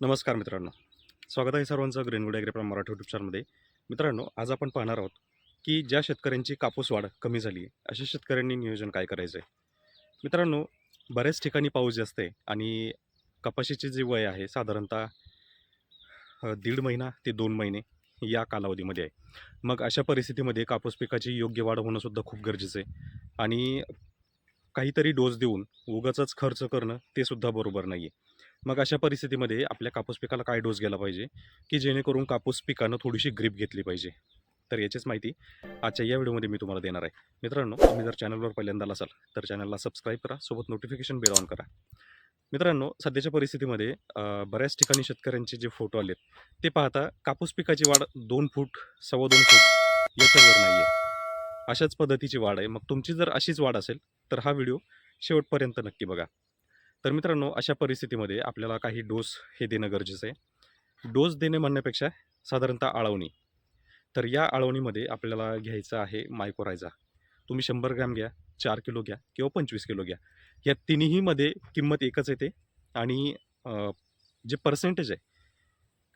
नमस्कार मित्रांनो. स्वागत आहे सर्वांचं ग्रेनवूड ॲग्री मराठी यूट्यूब चॅनलमध्ये मित्रांनो आज आपण पाहणार आहोत की ज्या शेतकऱ्यांची कापूस वाढ कमी झाली आहे अशा शेतकऱ्यांनी नियोजन काय करायचं आहे मित्रांनो बऱ्याच ठिकाणी पाऊस जास्त आहे आणि कपाशीचे जे वय आहे साधारणतः दीड महिना ते दोन महिने या कालावधीमध्ये आहे. मग अशा परिस्थितीमध्ये कापूस पिकाची योग्य वाढ होणंसुद्धा खूप गरजेचं आहे आणि काहीतरी डोस देऊन उगाचच खर्च करणं ते सुद्धा बरोबर नाही आहे मग अशा परिस्थितीमध्ये आपल्या कापूस पिकाला काय डोस गेला पाहिजे? की जेणेकरून कापूस पिकानं थोडीशी ग्रीप घेतली पाहिजे? तर याचीच माहिती आजच्या या व्हिडिओमध्ये मी तुम्हाला देणार आहे. मित्रांनो तुम्ही जर चॅनलवर पहिल्यांदा असाल तर चॅनलला सबस्क्राईब करा सोबत नोटिफिकेशन बेल ऑन करा. मित्रांनो सध्याच्या परिस्थितीमध्ये बऱ्याच ठिकाणी शेतकऱ्यांचे जे फोटो आलेत ते पाहता कापूस पिकाची वाढ दोन फूट सव्वा दोन फूट याच्यावर नाही आहे अशाच पद्धतीची वाढ आहे. मग तुमची जर अशीच वाढ असेल तर हा व्हिडिओ शेवटपर्यंत नक्की बघा. तर मित्रांनो अशा परिस्थितीमध्ये आपल्याला काही डोस हे देणं गरजेचं आहे. डोस देणे म्हणण्यापेक्षा साधारणतः आळवणी. तर या आळवणीमध्ये आपल्याला घ्यायचं आहे मायकोरायझा तुम्ही शंभर ग्रॅम घ्या चार किलो घ्या किंवा पंचवीस किलो घ्या. या तिन्हीमध्ये किंमत एकच येते आणि जे पर्सेंटेज आहे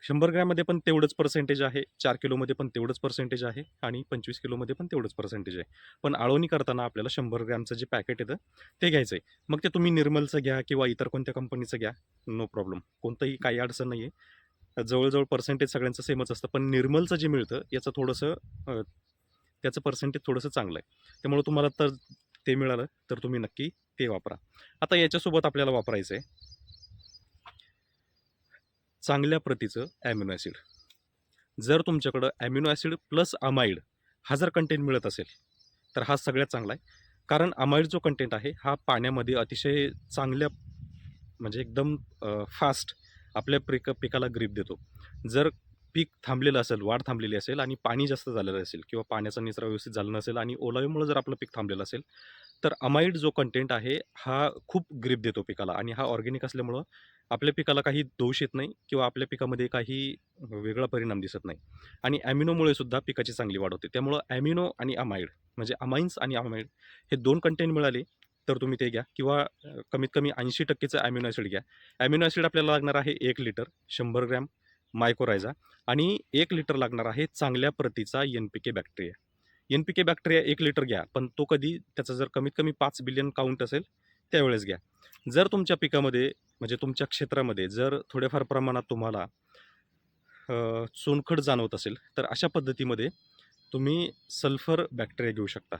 शंभर ग्रॅममध्ये पण तेवढंच पर्सेंटेज आहे चार किलोमध्ये पण तेवढंच पर्सेंटेज आहे आणि पंचवीस किलोमध्ये पण तेवढंच पर्सेंटेज आहे. पण आळवणी करताना आपल्याला शंभर ग्रॅमचं जे पॅकेट येतं ते घ्यायचं आहे मग ते तुम्ही निर्मलचं घ्या किंवा इतर कोणत्या कंपनीचं घ्या नो प्रॉब्लेम कोणतंही काही अडचण नाही आहे जवळजवळ पर्सेंटेज सगळ्यांचं सेमच असतं पण निर्मलचं जे मिळतं याचं थोडंसं त्याचं पर्सेंटेज थोडंसं चांगलं आहे. त्यामुळे तुम्हाला तर ते मिळालं तर तुम्ही नक्की ते वापरा. आता याच्यासोबत आपल्याला वापरायचं आहे चांगल्या प्रतीचं ॲम्युनो ॲसिड जर तुमच्याकडं ॲम्युनो ॲसिड प्लस अमाइड हा जर कंटेंट मिळत असेल तर हा सगळ्यात चांगला आहे. कारण अमाइड जो कंटेंट आहे हा पाण्यामध्ये अतिशय चांगल्या म्हणजे एकदम फास्ट आपल्या पिक पिकाला ग्रीप देतो. जर पीक थांबलेलं असेल वाढ थांबलेली असेल आणि पाणी जास्त झालेलं असेल किंवा पाण्याचा निचरा व्यवस्थित झाला नसेल आणि ओलावीमुळे जर आपलं पीक थांबलेलं असेल तर अमाइड जो कंटेंट आहे हा खूप ग्रीप देतो पिकाला आणि हा ऑर्गेनिक असल्यामुळं आपल्या पिकाला काही दोष येत नाही किंवा आपल्या पिकामध्ये काही वेगळा परिणाम दिसत नाही. आणि ॲमिनोमुळे सुद्धा पिकाची चांगली वाढ होते. त्यामुळं ॲमिनो आणि अमाइड म्हणजे अमाइन्स आणि अमाइड हे दोन कंटेंट मिळाले तर तुम्ही ते घ्या किंवा कमीत कमी ऐंशी टक्केचं ॲमिनो ॲसिड घ्या. ॲमिनो ॲसिड आपल्याला लागणार आहे एक लिटर शंभर ग्रॅम मायकोरायझा आणि एक लिटर लागणार आहे चांगल्या प्रतीचा N P K bacteria. N P K bacteria एक लिटर घ्या पण तो कधी त्याचा जर कमीत कमी पाच बिलियन काउंट असेल त्यावेळेस घ्या. जर तुमच्या पिकामध्ये म्हणजे तुमच्या क्षेत्रामध्ये जर थोड्याफार प्रमाणात तुम्हाला चोनखड चुनखड जाणवत असेल तर अशा पद्धतीमध्ये तुम्ही सल्फर बॅक्टेरिया घेऊ शकता.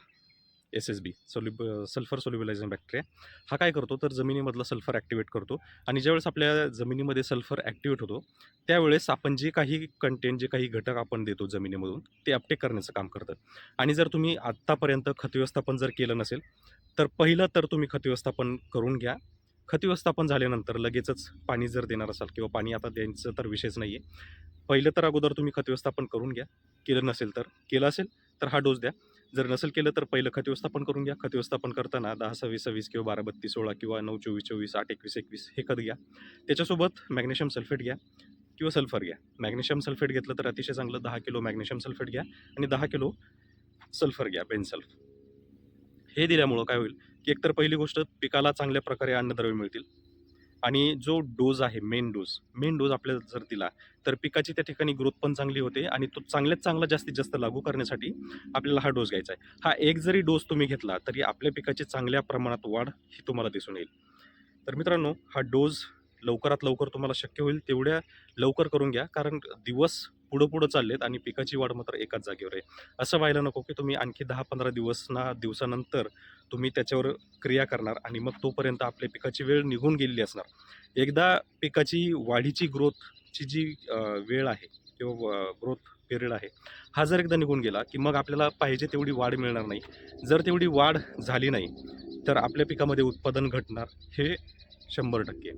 S S B सोल्युब sulphur solubilising bacteria हा काय करतो? तर जमिनीमधला सल्फर ॲक्टिवेट करतो. आणि ज्यावेळेस आपल्या जमिनीमध्ये सल्फर ॲक्टिवेट होतो त्यावेळेस आपण जे काही कंटेंट जे काही घटक आपण देतो जमिनीमधून ते अपटेक करण्याचं काम करतं आणि जर तुम्ही आत्तापर्यंत खत व्यवस्थापन जर केलं नसेल तर पहिलं तर तुम्ही खत व्यवस्थापन करून घ्या. खत व्यवस्थापन झाल्यानंतर लगेचच पाणी जर देणार असाल किंवा पाणी आता द्यायचं तर विषयच नाही आहे पहिलं तर अगोदर तुम्ही खत व्यवस्थापन करून घ्या. केलं नसेल तर केलं असेल तर हा डोस द्या. जर नसेल केलं तर पहिलं खत व्यवस्थापन करून घ्या. खत व्यवस्थापन करताना दहा सव्वीस सव्वीस किंवा बारा बत्तीस सोळा किंवा नऊ चोवीस चोवीस आठ एकवीस एकवीस हे खत घ्या. त्याच्यासोबत मॅग्नेशियम सल्फेट घ्या किंवा सल्फर घ्या. मॅग्नेशियम सल्फेट घेतलं तर अतिशय चांगलं दहा किलो मॅग्नेशियम सल्फेट घ्या आणि दहा किलो सल्फर घ्या बेनसल्फ. हे दिल्यामुळं काय होईल की एकतर पहिली गोष्ट पिकाला चांगल्या प्रकारे अन्नद्रव्य मिळतील. आणि जो डोज आहे मेन डोज मेन डोज आपल्याला जर दिला तर पिकाची त्या ठिकाणी ग्रोथ पण चांगली होते आणि तो चांगल्यात चांगला जास्तीत जास्त लागू करण्यासाठी आपल्याला हा डोस घ्यायचा आहे. हा एक जरी डोस तुम्ही घेतला तरी आपल्या पिकाची चांगल्या प्रमाणात वाढ ही तुम्हाला दिसून येईल. तर मित्रांनो हा डोज लवकरात लवकर तुम्हाला शक्य होईल तेवढ्या लवकर करून घ्या कारण दिवस पुढं पुढं चाललेत आणि पिकाची वाढ मात्र एकाच जागेवर आहे. असं व्हायला नको की तुम्ही आणखी दहा पंधरा दिवस ना दिवसानंतर तुम्ही त्याच्यावर क्रिया करणार आणि मग तोपर्यंत आपल्या पिकाची वेळ निघून गेलेली असणार. एकदा पिकाची वाढीची ग्रोथची जी वेळ आहे किंवा ग्रोथ पिरियड आहे हा जर एकदा निघून गेला की मग आपल्याला पाहिजे तेवढी वाढ मिळणार नाही. जर तेवढी वाढ झाली नाही तर आपल्या पिकामध्ये उत्पादन घटणार हे शंभर टक्के.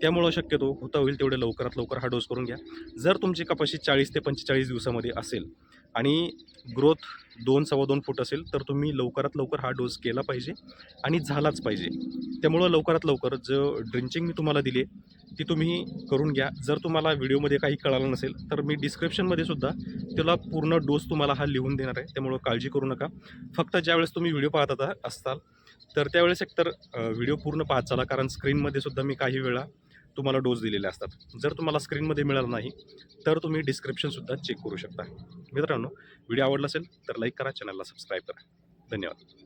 त्यामुळं शक्यतो होता होईल तेवढे लवकरात लवकर हा डोस करून घ्या. जर तुमची कपाशी चाळीस ते पंचेचाळीस दिवसामध्ये असेल आणि ग्रोथ दोन सव्वा दोन फूट असेल तर तुम्ही लवकरात लवकर हा डोस केला पाहिजे आणि झालाच पाहिजे. त्यामुळं लवकरात लवकर जो ड्रिंचिंग मी तुम्हाला दिली आहे ती तुम्ही करून घ्या. जर तुम्हाला व्हिडिओमध्ये काही कळालं नसेल तर मी डिस्क्रिप्शनमध्ये सुद्धा त्याला पूर्ण डोस तुम्हाला हा लिहून देणार आहे. त्यामुळं काळजी करू नका. फक्त ज्यावेळेस तुम्ही व्हिडिओ पाहत आता असताल तर त्यावेळेस एकतर व्हिडिओ पूर्ण पाहत चाला कारण स्क्रीनमध्ये सुद्धा मी काही वेळा तुम्हाला डोस दिलेले असतात. जर तुम्हाला स्क्रीनमध्ये मिळाला नाही तर तुम्ही डिस्क्रिप्शनसुद्धा चेक करू शकता. मित्रांनो व्हिडिओ आवडला असेल तर लाईक करा चॅनलला सबस्क्राईब करा. धन्यवाद.